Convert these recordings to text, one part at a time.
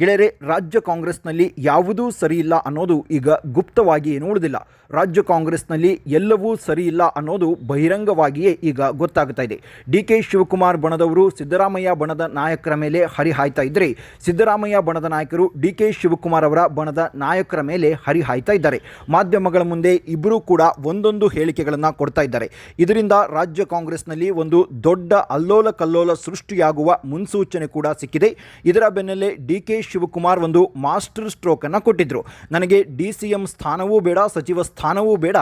ಗೆಳೆಯರೆ, ರಾಜ್ಯ ಕಾಂಗ್ರೆಸ್ನಲ್ಲಿ ಯಾವುದೂ ಸರಿಯಿಲ್ಲ ಅನ್ನೋದು ಈಗ ಗುಪ್ತವಾಗಿ ನೋಡುವುದಿಲ್ಲ. ರಾಜ್ಯ ಕಾಂಗ್ರೆಸ್ನಲ್ಲಿ ಎಲ್ಲವೂ ಸರಿಯಿಲ್ಲ ಅನ್ನೋದು ಬಹಿರಂಗವಾಗಿಯೇ ಈಗ ಗೊತ್ತಾಗ್ತಾ ಇದೆ. ಡಿ ಕೆ ಶಿವಕುಮಾರ್ ಬಣದವರು ಸಿದ್ದರಾಮಯ್ಯ ಬಣದ ನಾಯಕರ ಮೇಲೆ ಹರಿಹಾಯ್ತಾ ಇದ್ದರೆ ಸಿದ್ದರಾಮಯ್ಯ ಬಣದ ನಾಯಕರು ಡಿ ಕೆ ಶಿವಕುಮಾರ್ ಅವರ ಬಣದ ನಾಯಕರ ಮೇಲೆ ಹರಿಹಾಯ್ತಾ ಇದ್ದಾರೆ. ಮಾಧ್ಯಮಗಳ ಮುಂದೆ ಇಬ್ಬರೂ ಕೂಡ ಒಂದೊಂದು ಹೇಳಿಕೆಗಳನ್ನು ಕೊಡ್ತಾ ಇದ್ದಾರೆ. ಇದರಿಂದ ರಾಜ್ಯ ಕಾಂಗ್ರೆಸ್ನಲ್ಲಿ ಒಂದು ದೊಡ್ಡ ಅಲ್ಲೋಲ ಕಲ್ಲೋಲ ಸೃಷ್ಟಿಯಾಗುವ ಮುನ್ಸೂಚನೆ ಕೂಡ ಸಿಕ್ಕಿದೆ. ಇದರ ಬೆನ್ನಲ್ಲೇ ಡಿ ಕೆ ಶಿವಕುಮಾರ್ ಒಂದು ಮಾಸ್ಟರ್ ಸ್ಟ್ರೋಕ್ ಅನ್ನು ಕೊಟ್ಟಿದ್ರು. ನನಗೆ ಡಿ ಸಿ ಎಂ ಸ್ಥಾನವೂ ಬೇಡ, ಸಚಿವ ಸ್ಥಾನವೂ ಬೇಡ,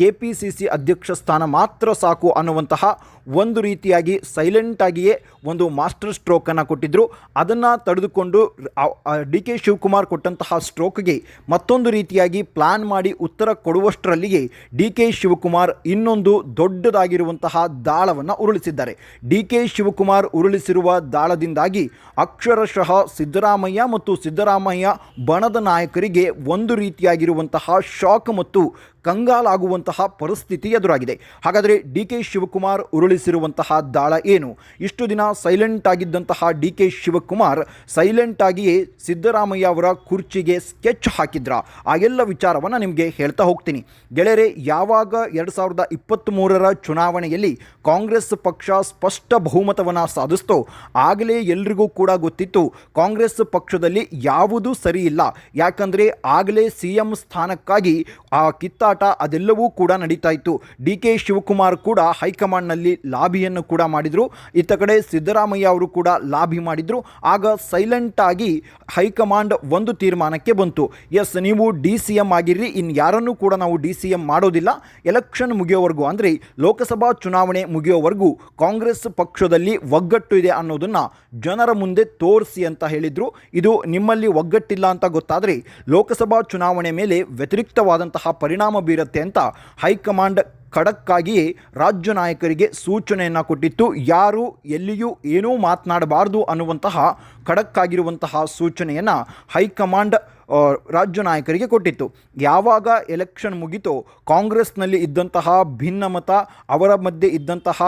ಕೆ ಪಿ ಸಿ ಸಿ ಅಧ್ಯಕ್ಷ ಸ್ಥಾನ ಮಾತ್ರ ಸಾಕು ಅನ್ನುವಂತಹ ಒಂದು ರೀತಿಯಾಗಿ ಸೈಲೆಂಟ್ ಆಗಿಯೇ ಒಂದು ಮಾಸ್ಟರ್ ಸ್ಟ್ರೋಕ್ ಅನ್ನು ಕೊಟ್ಟಿದ್ರು. ಅದನ್ನು ತಡೆದುಕೊಂಡು ಡಿ ಕೆ ಶಿವಕುಮಾರ್ ಕೊಟ್ಟಂತಹ ಸ್ಟ್ರೋಕ್ಗೆ ಮತ್ತೊಂದು ರೀತಿಯಾಗಿ ಪ್ಲಾನ್ ಮಾಡಿ ಉತ್ತರ ಕೊಡುವಷ್ಟರಲ್ಲಿಗೆ ಡಿ ಕೆ ಶಿವಕುಮಾರ್ ಇನ್ನೊಂದು ದೊಡ್ಡದಾಗಿರುವಂತಹ ದಾಳವನ್ನು ಉರುಳಿಸಿದ್ದಾರೆ. ಡಿ ಕೆ ಶಿವಕುಮಾರ್ ಉರುಳಿಸಿರುವ ದಾಳದಿಂದಾಗಿ ಅಕ್ಷರಶಃ ಸಿದ್ದರಾಮಯ್ಯ ಮತ್ತು ಸಿದ್ದರಾಮಯ್ಯ ಬಣದ ನಾಯಕರಿಗೆ ಒಂದು ರೀತಿಯಾಗಿರುವಂತಹ ಶಾಕ್ ಮತ್ತು ಕಂಗಾಲಾಗುವಂತಹ ಪರಿಸ್ಥಿತಿ ಎದುರಾಗಿದೆ. ಹಾಗಾದರೆ ಡಿ ಕೆ ಶಿವಕುಮಾರ್ ಉರುಳಿಸಿರುವಂತಹ ದಾಳ ಏನು? ಇಷ್ಟು ದಿನ ಸೈಲೆಂಟ್ ಆಗಿದ್ದಂತಹ ಡಿ ಕೆ ಶಿವಕುಮಾರ್ ಸೈಲೆಂಟ್ ಆಗಿಯೇ ಸಿದ್ದರಾಮಯ್ಯ ಅವರ ಕುರ್ಚಿಗೆ ಸ್ಕೆಚ್ ಹಾಕಿದ್ರ? ಆ ಎಲ್ಲ ವಿಚಾರವನ್ನು ನಿಮಗೆ ಹೇಳ್ತಾ ಹೋಗ್ತೀನಿ. ಗೆಳೆಯರೆ, ಯಾವಾಗ ಎರಡು ಸಾವಿರದ ಇಪ್ಪತ್ತ್ಮೂರರ ಚುನಾವಣೆಯಲ್ಲಿ ಕಾಂಗ್ರೆಸ್ ಪಕ್ಷ ಸ್ಪಷ್ಟ ಬಹುಮತವನ್ನು ಸಾಧಿಸ್ತೋ, ಆಗಲೇ ಎಲ್ರಿಗೂ ಕೂಡ ಗೊತ್ತಿತ್ತು ಕಾಂಗ್ರೆಸ್ ಪಕ್ಷದಲ್ಲಿ ಯಾವುದೂ ಸರಿ ಇಲ್ಲ ಯಾಕಂದರೆ ಆಗಲೇ ಸಿ ಎಂ ಸ್ಥಾನಕ್ಕಾಗಿ ಆ ಕಿತ್ತಾಟ ಅದೆಲ್ಲವೂ ಕೂಡ ನಡೀತಾ ಇತ್ತು. ಡಿ ಕೆ ಶಿವಕುಮಾರ್ ಕೂಡ ಹೈಕಮಾಂಡ್ನಲ್ಲಿ ಲಾಬಿಯನ್ನು ಕೂಡ ಮಾಡಿದರು. ಇತ್ತ ಕಡೆ ಸಿದ್ದರಾಮಯ್ಯ ಅವರು ಕೂಡ ಲಾಬಿ ಮಾಡಿದರು. ಆಗ ಸೈಲೆಂಟ್ ಆಗಿ ಹೈಕಮಾಂಡ್ ಒಂದು ತೀರ್ಮಾನಕ್ಕೆ ಬಂತು. ಎಸ್, ನೀವು ಡಿ ಸಿ ಎಂ ಆಗಿರ್ರಿ. ಇನ್ನು ಯಾರನ್ನೂ ಕೂಡ ನಾವು ಡಿ ಸಿ ಎಂ ಮಾಡೋದಿಲ್ಲ. ಎಲೆಕ್ಷನ್ ಮುಗಿಯೋವರೆಗೂ ಅಂದರೆ ಲೋಕಸಭಾ ಚುನಾವಣೆ ಮುಗಿಯೋವರೆಗೂ ಕಾಂಗ್ರೆಸ್ ಪಕ್ಷದಲ್ಲಿ ಒಗ್ಗಟ್ಟು ಇದೆ ಅನ್ನೋದನ್ನು ಜನರ ಮುಂದೆ ತೋರಿಸಿ ಅಂತ ಹೇಳಿದರು. ಇದು ನಿಮ್ಮಲ್ಲಿ ಒಗ್ಗಟ್ಟಿಲ್ಲ ಅಂತ ಗೊತ್ತಾದರೆ ಲೋಕಸಭಾ ಚುನಾವಣೆ ಮೇಲೆ ವ್ಯತಿರಿಕ್ತವಾದಂತಹ ಪರಿಣಾಮ ಬೀರುತ್ತೆ ಅಂತ ಹೈಕಮಾಂಡ್ ಖಡಕ್ಕಾಗಿಯೇ ರಾಜ್ಯ ನಾಯಕರಿಗೆ ಸೂಚನೆಯನ್ನು ಕೊಟ್ಟಿತ್ತು. ಯಾರು, ಎಲ್ಲಿಯೂ ಏನೂ ಮಾತನಾಡಬಾರ್ದು ಅನ್ನುವಂತಹ ಖಡಕ್ಕಾಗಿರುವಂತಹ ಸೂಚನೆಯನ್ನು ಹೈಕಮಾಂಡ್ ರಾಜ್ಯ ನಾಯಕರಿಗೆ ಕೊಟ್ಟಿತ್ತು. ಯಾವಾಗ ಎಲೆಕ್ಷನ್ ಮುಗಿತೋ, ಕಾಂಗ್ರೆಸ್ನಲ್ಲಿ ಇದ್ದಂತಹ ಭಿನ್ನಮತ, ಅವರ ಮಧ್ಯೆ ಇದ್ದಂತಹ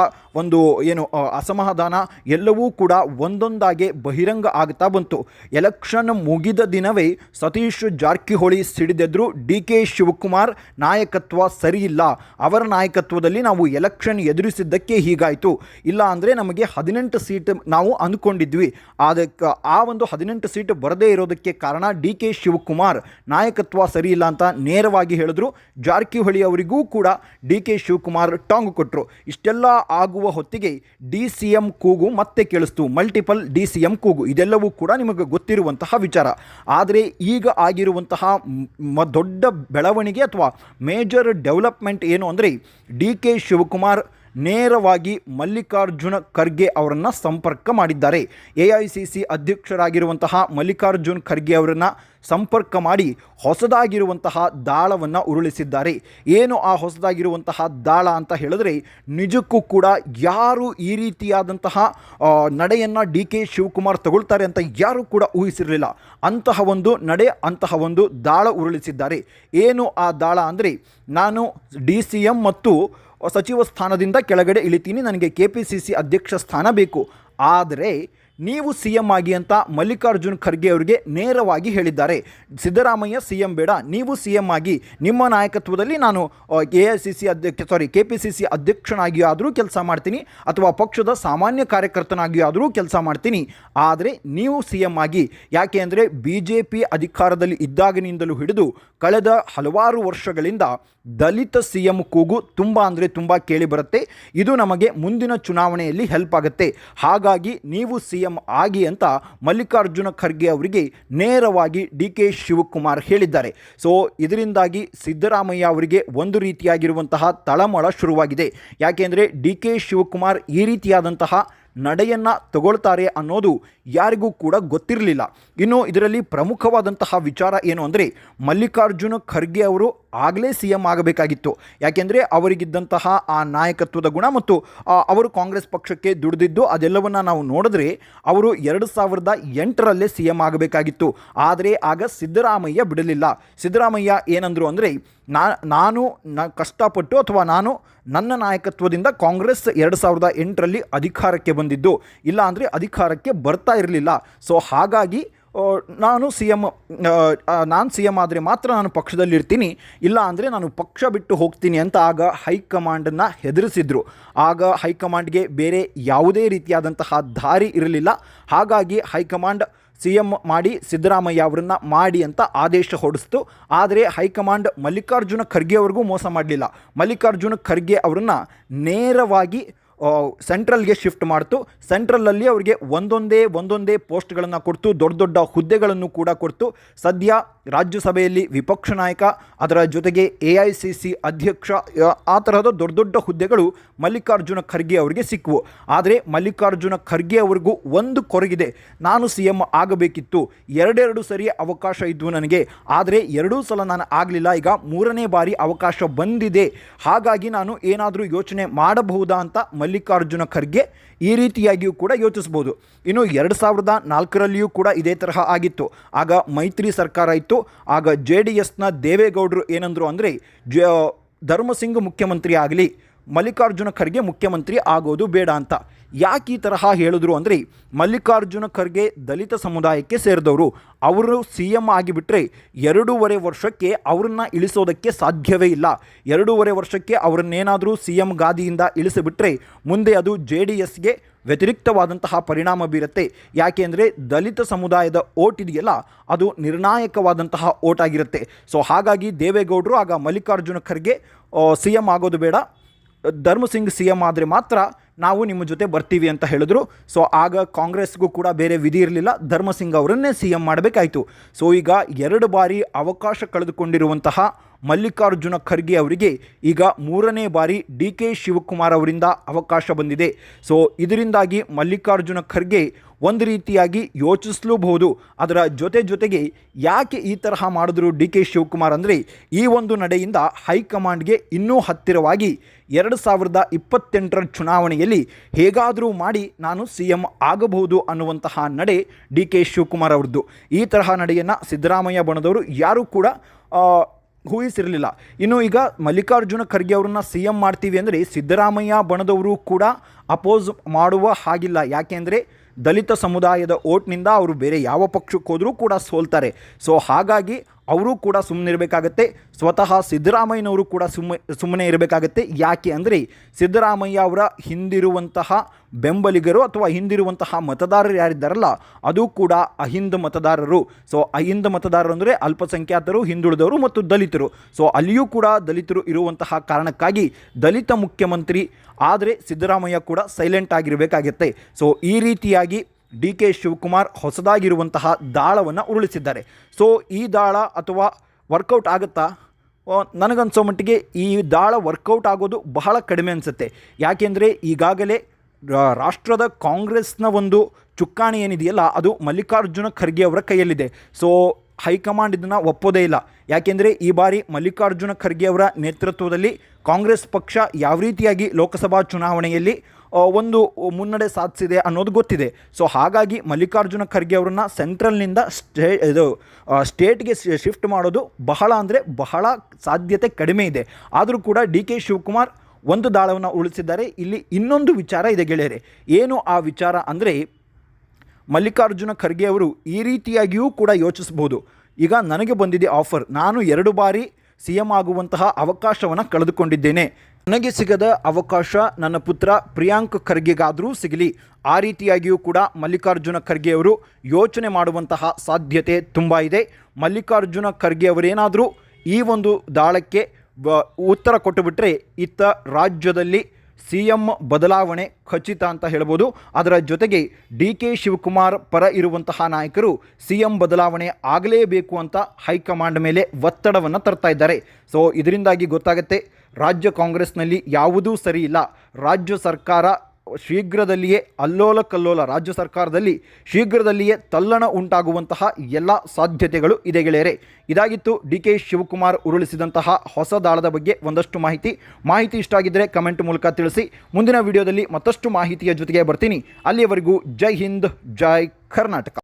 ಒಂದು, ಏನು ಅಸಮಾಧಾನ ಎಲ್ಲವೂ ಕೂಡ ಒಂದೊಂದಾಗೆ ಬಹಿರಂಗ ಆಗ್ತಾ ಬಂತು. ಎಲೆಕ್ಷನ್ ಮುಗಿದ ದಿನವೇ ಸತೀಶ್ ಜಾರಕಿಹೊಳಿ ಸಿಡಿದೆದ್ರು, ಡಿ ಕೆ ಶಿವಕುಮಾರ್ ನಾಯಕತ್ವ ಸರಿಯಿಲ್ಲ. ಅವರ ನಾಯಕತ್ವದಲ್ಲಿ ನಾವು ಎಲೆಕ್ಷನ್ ಎದುರಿಸಿದ್ದಕ್ಕೆ ಹೀಗಾಯಿತು. ಇಲ್ಲ ಅಂದರೆ ನಮಗೆ ಹದಿನೆಂಟು ಸೀಟ್ ನಾವು ಅಂದ್ಕೊಂಡಿದ್ವಿ. ಅದಕ್ಕೆ ಆ ಒಂದು ಹದಿನೆಂಟು ಸೀಟ್ ಬರದೇ ಇರೋದಕ್ಕೆ ಕಾರಣ ಡಿ ಕೆ ಶಿವಕುಮಾರ್. ನಾಯಕತ್ವ ಸರಿಯಿಲ್ಲ ಅಂತ ನೇರವಾಗಿ ಹೇಳಿದ್ರು. ಜಾರಕಿಹೊಳಿ ಅವರಿಗೂ ಕೂಡ ಡಿ ಕೆ ಶಿವಕುಮಾರ್ ಟಾಂಗ್ ಕೊಟ್ಟರು ಇಷ್ಟೆಲ್ಲ ಆಗುವ ಹೊತ್ತಿಗೆ ಡಿ ಸಿ ಎಂ ಕೂಗು ಮತ್ತೆ ಕೇಳಿಸ್ತು. ಮಲ್ಟಿಪಲ್ ಡಿ ಸಿ ಎಂ ಕೂಗು. ಇದೆಲ್ಲವೂ ಕೂಡ ನಿಮಗೆ ಗೊತ್ತಿರುವಂತಹ ವಿಚಾರ. ಆದರೆ ಈಗ ಆಗಿರುವಂತಹ ದೊಡ್ಡ ಬೆಳವಣಿಗೆ ಅಥವಾ ಮೇಜರ್ ಡೆವಲಪ್ಮೆಂಟ್ ಏನು ಅಂದರೆ ಡಿ ಕೆ ಶಿವಕುಮಾರ್ ನೇರವಾಗಿ ಮಲ್ಲಿಕಾರ್ಜುನ ಖರ್ಗೆ ಅವರನ್ನು ಸಂಪರ್ಕ ಮಾಡಿದ್ದಾರೆ. ಎ ಐ ಸಿ ಸಿ ಅಧ್ಯಕ್ಷರಾಗಿರುವಂತಹ ಮಲ್ಲಿಕಾರ್ಜುನ್ ಖರ್ಗೆ ಅವರನ್ನು ಸಂಪರ್ಕ ಮಾಡಿ ಹೊಸದಾಗಿರುವಂತಹ ದಾಳವನ್ನು ಉರುಳಿಸಿದ್ದಾರೆ. ಏನು ಆ ಹೊಸದಾಗಿರುವಂತಹ ದಾಳ ಅಂತ ಹೇಳಿದ್ರೆ ನಿಜಕ್ಕೂ ಕೂಡ ಯಾರು ಈ ರೀತಿಯಾದಂತಹ ನಡೆಯನ್ನು ಡಿ ಕೆ ಶಿವಕುಮಾರ್ ತಗೊಳ್ತಾರೆ ಅಂತ ಯಾರೂ ಕೂಡ ಊಹಿಸಿರಲಿಲ್ಲ. ಅಂತಹ ಒಂದು ನಡೆ, ಅಂತಹ ಒಂದು ದಾಳ ಉರುಳಿಸಿದ್ದಾರೆ. ಏನು ಆ ದಾಳ ಅಂದರೆ, ನಾನು ಡಿ ಸಿ ಎಂ ಮತ್ತು ಸಚಿವ ಸ್ಥಾನದಿಂದ ಕೆಳಗಡೆ ಇಳಿತೀನಿ. ನನಗೆ ಕೆ ಪಿ ಸಿ ಸಿ ಅಧ್ಯಕ್ಷ ಸ್ಥಾನ ಬೇಕು. ಆದರೆ ನೀವು ಸಿ ಎಂ ಆಗಿ ಅಂತ ಮಲ್ಲಿಕಾರ್ಜುನ್ ಖರ್ಗೆ ಅವರಿಗೆ ನೇರವಾಗಿ ಹೇಳಿದ್ದಾರೆ. ಸಿದ್ದರಾಮಯ್ಯ ಸಿ ಎಂ ಬೇಡ, ನೀವು ಸಿ ಎಂ ಆಗಿ ನಿಮ್ಮ ನಾಯಕತ್ವದಲ್ಲಿ ನಾನು ಎ ಐ ಸಿ ಸಿ ಅಧ್ಯಕ್ಷ sorry K P C C ಅಧ್ಯಕ್ಷನಾಗಿ ಆದರೂ ಕೆಲಸ ಮಾಡ್ತೀನಿ ಅಥವಾ ಪಕ್ಷದ ಸಾಮಾನ್ಯ ಕಾರ್ಯಕರ್ತನಾಗಿ ಆದರೂ ಕೆಲಸ ಮಾಡ್ತೀನಿ. ಆದರೆ ನೀವು ಸಿ ಎಂ ಆಗಿ, ಯಾಕೆ ಅಂದರೆ ಬಿ ಜೆ ಪಿ ಅಧಿಕಾರದಲ್ಲಿ ಇದ್ದಾಗಿನಿಂದಲೂ ಹಿಡಿದು ಕಳೆದ ಹಲವಾರು ವರ್ಷಗಳಿಂದ ದಲಿತ ಸಿ ಎಂ ಕೂಗು ತುಂಬ ಅಂದರೆ ತುಂಬ ಕೇಳಿ ಬರುತ್ತೆ. ಇದು ನಮಗೆ ಮುಂದಿನ ಚುನಾವಣೆಯಲ್ಲಿ ಹೆಲ್ಪ್ ಆಗುತ್ತೆ. ಹಾಗಾಗಿ ನೀವು ಸಿ ಎಂ ಆಗಿ ಅಂತ ಮಲ್ಲಿಕಾರ್ಜುನ ಖರ್ಗೆ ಅವರಿಗೆ ನೇರವಾಗಿ ಡಿ ಕೆ ಶಿವಕುಮಾರ್ ಹೇಳಿದ್ದಾರೆ. ಸೊ, ಇದರಿಂದಾಗಿ ಸಿದ್ದರಾಮಯ್ಯ ಅವರಿಗೆ ಒಂದು ರೀತಿಯಾಗಿರುವಂತಹ ತಳಮಳ ಶುರುವಾಗಿದೆ. ಯಾಕೆಂದರೆ ಡಿ ಕೆ ಶಿವಕುಮಾರ್ ಈ ರೀತಿಯಾದಂತಹ ನಡೆಯನ್ನು ತಗೊಳ್ತಾರೆ ಅನ್ನೋದು ಯಾರಿಗೂ ಕೂಡ ಗೊತ್ತಿರಲಿಲ್ಲ. ಇನ್ನು ಇದರಲ್ಲಿ ಪ್ರಮುಖವಾದಂತಹ ವಿಚಾರ ಏನು ಅಂದರೆ ಮಲ್ಲಿಕಾರ್ಜುನ ಖರ್ಗೆ ಅವರು ಆಗಲೇ ಸಿ ಎಂ ಆಗಬೇಕಾಗಿತ್ತು. ಯಾಕೆಂದರೆ ಅವರಿಗಿದ್ದಂತಹ ಆ ನಾಯಕತ್ವದ ಗುಣ ಮತ್ತು ಅವರು ಕಾಂಗ್ರೆಸ್ ಪಕ್ಷಕ್ಕೆ ದುಡಿದಿದ್ದು ಅದೆಲ್ಲವನ್ನು ನಾವು ನೋಡಿದ್ರೆ ಅವರು ಎರಡು ಸಾವಿರದ ಎಂಟರಲ್ಲೇ ಸಿ ಎಂ ಆಗಬೇಕಾಗಿತ್ತು. ಆದರೆ ಆಗ ಸಿದ್ದರಾಮಯ್ಯ ಬಿಡಲಿಲ್ಲ. ಸಿದ್ದರಾಮಯ್ಯ ಏನಂದರು ಅಂದರೆ, ನಾ, ನಾನು ನ, ಕಷ್ಟಪಟ್ಟು ಅಥವಾ ನಾನು ನನ್ನ ನಾಯಕತ್ವದಿಂದ ಕಾಂಗ್ರೆಸ್ ಎರಡು ಸಾವಿರದ ಎಂಟರಲ್ಲಿ ಅಧಿಕಾರಕ್ಕೆ ಬಂದಿದ್ದು. ಇಲ್ಲ ಅಂದರೆ ಅಧಿಕಾರಕ್ಕೆ ಬರ್ತಾ ಇರಲಿಲ್ಲ. ಸೊ ಹಾಗಾಗಿ ನಾನು ಸಿ ಎಂ ನಾನು ಸಿ ಎಂ ಆದರೆ ಮಾತ್ರ ನಾನು ಪಕ್ಷದಲ್ಲಿರ್ತೀನಿ. ಇಲ್ಲ ಅಂದರೆ ನಾನು ಪಕ್ಷ ಬಿಟ್ಟು ಹೋಗ್ತೀನಿ ಅಂತ ಆಗ ಹೈಕಮಾಂಡನ್ನು ಹೆದರಿಸಿದ್ರು. ಆಗ ಹೈಕಮಾಂಡ್ಗೆ ಬೇರೆ ಯಾವುದೇ ರೀತಿಯಾದಂತಹ ದಾರಿ ಇರಲಿಲ್ಲ. ಹಾಗಾಗಿ ಹೈಕಮಾಂಡ್ ಸಿ ಎಂ ಮಾಡಿ ಸಿದ್ದರಾಮಯ್ಯ ಅವರನ್ನ ಮಾಡಿ ಅಂತ ಆದೇಶ ಹೊಡಿಸ್ತು ಆದರೆ ಹೈಕಮಾಂಡ್ ಮಲ್ಲಿಕಾರ್ಜುನ ಖರ್ಗೆ ಅವ್ರಿಗೂ ಮೋಸ ಮಾಡಲಿಲ್ಲ. ಮಲ್ಲಿಕಾರ್ಜುನ ಖರ್ಗೆ ಅವರನ್ನ ನೇರವಾಗಿ ಸೆಂಟ್ರಲ್ಗೆ ಶಿಫ್ಟ್ ಮಾಡ್ತು. ಸೆಂಟ್ರಲಲ್ಲಿ ಅವರಿಗೆ ಒಂದೊಂದೇ ಒಂದೊಂದೇ ಪೋಸ್ಟ್ಗಳನ್ನು ಕೊಡ್ತು. ದೊಡ್ಡ ದೊಡ್ಡ ಹುದ್ದೆಗಳನ್ನು ಕೂಡ ಕೊಡ್ತು. ಸದ್ಯ ರಾಜ್ಯಸಭೆಯಲ್ಲಿ ವಿಪಕ್ಷ ನಾಯಕ ಅದರ ಜೊತೆಗೆ ಎ ಐ ಸಿ ಸಿ ಅಧ್ಯಕ್ಷ ಆ, ತರಹದ ದೊಡ್ಡ ದೊಡ್ಡ ಹುದ್ದೆಗಳು ಮಲ್ಲಿಕಾರ್ಜುನ ಖರ್ಗೆ ಅವರಿಗೆ ಸಿಕ್ಕವು ಆದರೆ ಮಲ್ಲಿಕಾರ್ಜುನ ಖರ್ಗೆ ಅವ್ರಿಗೂ ಒಂದು ಕೊರಗಿದೆ. ನಾನು ಸಿ ಎಂ ಆಗಬೇಕಿತ್ತು. ಎರಡೆರಡು ಸರಿ ಅವಕಾಶ ಇದ್ವು ನನಗೆ. ಆದರೆ ಎರಡೂ ಸಲ ನಾನು ಆಗಲಿಲ್ಲ. ಈಗ ಮೂರನೇ ಬಾರಿ ಅವಕಾಶ ಬಂದಿದೆ. ಹಾಗಾಗಿ ನಾನು ಏನಾದರೂ ಯೋಚನೆ ಮಾಡಬಹುದಾ ಅಂತ ಮಲ್ಲಿಕಾರ್ಜುನ ಖರ್ಗೆ ಈ ರೀತಿಯಾಗಿಯೂ ಕೂಡ ಯೋಚಿಸ್ಬೋದು ಇನ್ನು ಎರಡು ಸಾವಿರದ ನಾಲ್ಕರಲ್ಲಿಯೂ ಕೂಡ ಇದೇ ತರಹ ಆಗಿತ್ತು. ಆಗ ಮೈತ್ರಿ ಸರ್ಕಾರ ಇತ್ತು. ಆಗ ಜೆ ಡಿ ಎಸ್ನ ದೇವೇಗೌಡರು ಏನಂದರು ಅಂದರೆ, ಜ, ಧರ್ಮಸಿಂಗ್ ಮುಖ್ಯಮಂತ್ರಿ ಆಗಲಿ, ಮಲ್ಲಿಕಾರ್ಜುನ ಖರ್ಗೆ ಮುಖ್ಯಮಂತ್ರಿ ಆಗೋದು ಬೇಡ ಅಂತ. ಯಾಕೆ ಈ ತರಹ ಹೇಳಿದ್ರು ಅಂದರೆ ಮಲ್ಲಿಕಾರ್ಜುನ ಖರ್ಗೆ ದಲಿತ ಸಮುದಾಯಕ್ಕೆ ಸೇರಿದವರು. ಅವರು ಸಿ ಎಂ ಆಗಿಬಿಟ್ರೆ ಎರಡೂವರೆ ವರ್ಷಕ್ಕೆ ಅವ್ರನ್ನ ಇಳಿಸೋದಕ್ಕೆ ಸಾಧ್ಯವೇ ಇಲ್ಲ. ಎರಡೂವರೆ ವರ್ಷಕ್ಕೆ ಅವರನ್ನೇನಾದರೂ ಸಿ ಎಂ ಗಾದಿಯಿಂದ ಇಳಿಸಿಬಿಟ್ರೆ ಮುಂದೆ ಅದು ಜೆ ಡಿ ಎಸ್ಗೆ ವ್ಯತಿರಿಕ್ತವಾದಂತಹ ಪರಿಣಾಮ ಬೀರುತ್ತೆ. ಯಾಕೆ ಅಂದರೆ ದಲಿತ ಸಮುದಾಯದ ಓಟ್ ಇದೆಯಲ್ಲ, ಅದು ನಿರ್ಣಾಯಕವಾದಂತಹ ಓಟ್ ಆಗಿರುತ್ತೆ. ಸೊ ಹಾಗಾಗಿ ದೇವೇಗೌಡರು, ಆಗ ಮಲ್ಲಿಕಾರ್ಜುನ ಖರ್ಗೆ ಸಿ ಎಂ ಆಗೋದು ಬೇಡ. ಧರ್ಮಸಿಂಗ್ ಸಿ ಎಂ ಆದರೆ ಮಾತ್ರ ನಾವು ನಿಮ್ಮ ಜೊತೆ ಬರ್ತೀವಿ ಅಂತ ಹೇಳಿದ್ರು. ಸೊ ಆಗ ಕಾಂಗ್ರೆಸ್ಗೂ ಕೂಡ ಬೇರೆ ವಿಧಿ ಇರಲಿಲ್ಲ. ಧರ್ಮಸಿಂಗ್ ಅವರನ್ನೇ ಸಿ ಎಂ ಮಾಡಬೇಕಾಯಿತು. ಸೊ ಈಗ ಎರಡು ಬಾರಿ ಅವಕಾಶ ಕಳೆದುಕೊಂಡಿರುವಂತಹ ಮಲ್ಲಿಕಾರ್ಜುನ ಖರ್ಗೆ ಅವರಿಗೆ ಈಗ ಮೂರನೇ ಬಾರಿ ಡಿ ಕೆ ಶಿವಕುಮಾರ್ ಅವರಿಂದ ಅವಕಾಶ ಬಂದಿದೆ. ಸೊ, ಇದರಿಂದಾಗಿ ಮಲ್ಲಿಕಾರ್ಜುನ ಖರ್ಗೆ ಒಂದು ರೀತಿಯಾಗಿ ಯೋಚಿಸಲೂಬಹುದು. ಅದರ ಜೊತೆ ಜೊತೆಗೆ ಯಾಕೆ ಈ ತರಹ ಮಾಡಿದ್ರು ಡಿ ಕೆ ಶಿವಕುಮಾರ್ ಅಂದರೆ, ಈ ಒಂದು ನಡೆಯಿಂದ ಹೈಕಮಾಂಡ್ಗೆ ಇನ್ನೂ ಹತ್ತಿರವಾಗಿ ಎರಡು ಸಾವಿರದ ಇಪ್ಪತ್ತೆಂಟರ ಚುನಾವಣೆಯಲ್ಲಿ ಹೇಗಾದರೂ ಮಾಡಿ ನಾನು ಸಿ ಎಂ ಆಗಬಹುದು ಅನ್ನುವಂತಹ ನಡೆ ಡಿ ಕೆ ಶಿವಕುಮಾರ್ ಅವ್ರದ್ದು. ಈ ತರಹ ನಡೆಯನ್ನು ಸಿದ್ದರಾಮಯ್ಯ ಬಣದವರು ಯಾರೂ ಕೂಡ ಊಹಿಸಿರಲಿಲ್ಲ. ಇನ್ನು ಈಗ ಮಲ್ಲಿಕಾರ್ಜುನ ಖರ್ಗೆ ಅವರನ್ನ ಸಿ ಎಂ ಮಾಡ್ತೀವಿ ಅಂದರೆ ಸಿದ್ದರಾಮಯ್ಯ ಬಣದವರು ಕೂಡ ಅಪೋಸ್ ಮಾಡುವ ಹಾಗಿಲ್ಲ. ಯಾಕೆಂದರೆ ದಲಿತ ಸಮುದಾಯದ ಓಟ್ನಿಂದ ಅವರು ಬೇರೆ ಯಾವ ಪಕ್ಷಕ್ಕೆ ಹೋದರೂ ಕೂಡ ಸೋಲ್ತಾರೆ. ಸೊ ಹಾಗಾಗಿ ಅವರು ಕೂಡ ಸುಮ್ಮನೆ ಇರಬೇಕಾಗತ್ತೆ. ಸ್ವತಃ ಸಿದ್ದರಾಮಯ್ಯನವರು ಕೂಡ ಸುಮ್ಮ, ಸುಮ್ಮನೆ ಇರಬೇಕಾಗತ್ತೆ. ಯಾಕೆ ಅಂದರೆ ಸಿದ್ದರಾಮಯ್ಯ ಅವರ ಹಿಂದಿರುವಂತಹ ಬೆಂಬಲಿಗರು ಅಥವಾ ಹಿಂದಿರುವಂತಹ ಮತದಾರರು ಯಾರಿದ್ದಾರಲ್ಲ, ಅದು ಕೂಡ ಅಹಿಂದ ಮತದಾರರು. ಸೊ ಅಹಿಂದ ಮತದಾರರು ಅಂದರೆ ಅಲ್ಪಸಂಖ್ಯಾತರು, ಹಿಂದುಳಿದವರು ಮತ್ತು ದಲಿತರು. ಸೊ ಅಲ್ಲಿಯೂ ಕೂಡ ದಲಿತರು ಇರುವಂತಹ ಕಾರಣಕ್ಕಾಗಿ ದಲಿತ ಮುಖ್ಯಮಂತ್ರಿ, ಆದರೆ ಸಿದ್ದರಾಮಯ್ಯ ಕೂಡ ಸೈಲೆಂಟ್ ಆಗಿರಬೇಕಾಗತ್ತೆ. ಸೊ ಈ ರೀತಿಯಾಗಿ ಡಿ ಕೆ ಶಿವಕುಮಾರ್ ಹೊಸದಾಗಿರುವಂತಹ ದಾಳವನ್ನು ಉರುಳಿಸಿದ್ದಾರೆ. ಸೊ, ಈ ದಾಳ ಅಥವಾ ವರ್ಕೌಟ್ ಆಗುತ್ತಾ? ನನಗನ್ಸೋ ಮಟ್ಟಿಗೆ ಈ ದಾಳ ವರ್ಕೌಟ್ ಆಗೋದು ಬಹಳ ಕಡಿಮೆ ಅನಿಸುತ್ತೆ. ಯಾಕೆಂದರೆ ಈಗಾಗಲೇ ರಾಷ್ಟ್ರದ ಕಾಂಗ್ರೆಸ್ನ ಒಂದು ಚುಕ್ಕಾಣಿ ಏನಿದೆಯಲ್ಲ, ಅದು ಮಲ್ಲಿಕಾರ್ಜುನ ಖರ್ಗೆ ಅವರ ಕೈಯಲ್ಲಿದೆ. ಸೊ, ಹೈಕಮಾಂಡ್ ಇದನ್ನು ಒಪ್ಪೋದೇ ಇಲ್ಲ. ಯಾಕೆಂದರೆ ಈ ಬಾರಿ ಮಲ್ಲಿಕಾರ್ಜುನ ಖರ್ಗೆ ಅವರ ನೇತೃತ್ವದಲ್ಲಿ ಕಾಂಗ್ರೆಸ್ ಪಕ್ಷ ಯಾವ ರೀತಿಯಾಗಿ ಲೋಕಸಭಾ ಚುನಾವಣೆಯಲ್ಲಿ ಒಂದು ಮುನ್ನಡೆ ಸಾಧಿಸಿದೆ ಅನ್ನೋದು ಗೊತ್ತಿದೆ. ಸೊ ಹಾಗಾಗಿ ಮಲ್ಲಿಕಾರ್ಜುನ ಖರ್ಗೆ ಅವರನ್ನ ಸೆಂಟ್ರಲ್ನಿಂದ ಸ್ಟೇ, ಇದು ಸ್ಟೇಟ್ಗೆ ಶಿಫ್ಟ್ ಮಾಡೋದು ಬಹಳ ಅಂದರೆ ಬಹಳ ಸಾಧ್ಯತೆ ಕಡಿಮೆ ಇದೆ. ಆದರೂ ಕೂಡ ಡಿ ಕೆ ಶಿವಕುಮಾರ್ ಒಂದು ದಾಳವನ್ನು ಉಳಿಸಿದ್ದಾರೆ. ಇಲ್ಲಿ ಇನ್ನೊಂದು ವಿಚಾರ ಇದೆ ಗೆಳೆಯರೆ. ಏನು ಆ ವಿಚಾರ ಅಂದರೆ ಮಲ್ಲಿಕಾರ್ಜುನ ಖರ್ಗೆ ಅವರು ಈ ರೀತಿಯಾಗಿಯೂ ಕೂಡ ಯೋಚಿಸ್ಬೋದು ಈಗ ನನಗೆ ಬಂದಿದೆ ಆಫರ್. ನಾನು ಎರಡು ಬಾರಿ ಸಿ ಎಂ ಆಗುವಂತಹ ಅವಕಾಶವನ್ನು ಕಳೆದುಕೊಂಡಿದ್ದೇನೆ. ನನಗೆ ಸಿಗದ ಅವಕಾಶ ನನ್ನ ಪುತ್ರ ಪ್ರಿಯಾಂಕ್ ಖರ್ಗೆಗಾದರೂ ಸಿಗಲಿ. ಆ ರೀತಿಯಾಗಿಯೂ ಕೂಡ ಮಲ್ಲಿಕಾರ್ಜುನ ಖರ್ಗೆ ಅವರು ಯೋಚನೆ ಮಾಡುವಂತಹ ಸಾಧ್ಯತೆ ತುಂಬ ಇದೆ. ಮಲ್ಲಿಕಾರ್ಜುನ ಖರ್ಗೆ ಅವರೇನಾದರೂ ಈ ಒಂದು ದಾಳಕ್ಕೆ ಉತ್ತರ ಕೊಟ್ಟುಬಿಟ್ರೆ ಇತ್ತ ರಾಜ್ಯದಲ್ಲಿ ಸಿ ಎಂ ಬದಲಾವಣೆ ಖಚಿತ ಅಂತ ಹೇಳ್ಬೋದು. ಅದರ ಜೊತೆಗೆ ಡಿ ಕೆ ಶಿವಕುಮಾರ್ ಪರ ಇರುವಂತಹ ನಾಯಕರು ಸಿ ಎಂ ಬದಲಾವಣೆ ಆಗಲೇಬೇಕು ಅಂತ ಹೈಕಮಾಂಡ್ ಮೇಲೆ ಒತ್ತಡವನ್ನು ತರ್ತಾ ಇದ್ದಾರೆ. ಸೊ ಇದರಿಂದಾಗಿ ಗೊತ್ತಾಗುತ್ತೆ, ರಾಜ್ಯ ಕಾಂಗ್ರೆಸ್ನಲ್ಲಿ ಯಾವುದೂ ಸರಿ ಇಲ್ಲ ರಾಜ್ಯ ಸರ್ಕಾರ ಶೀಘ್ರದಲ್ಲಿಯೇ ಅಲ್ಲೋಲ ಕಲ್ಲೋಲ ರಾಜ್ಯ ಸರ್ಕಾರದಲ್ಲಿ ಶೀಘ್ರದಲ್ಲಿಯೇ ತಲ್ಲಣ ಉಂಟಾಗುವಂತಹ ಎಲ್ಲ ಸಾಧ್ಯತೆಗಳು ಇದೆ ಗೆಳೆಯರೆ. ಇದಾಗಿತ್ತು ಡಿ ಕೆ ಶಿವಕುಮಾರ್ ಉರುಳಿಸಿದಂತಹ ಹೊಸ ದಾಳದ ಬಗ್ಗೆ ಒಂದಷ್ಟು ಮಾಹಿತಿ. ಮಾಹಿತಿ ಇಷ್ಟ ಆಗಿದ್ದರೆ ಕಮೆಂಟ್ ಮೂಲಕ ತಿಳಿಸಿ. ಮುಂದಿನ ವಿಡಿಯೋದಲ್ಲಿ ಮತ್ತಷ್ಟು ಮಾಹಿತಿಯ ಜೊತೆಗೆ ಬರ್ತೀನಿ. ಅಲ್ಲಿಯವರೆಗೂ ಜೈ ಹಿಂದ್, ಜೈ ಕರ್ನಾಟಕ.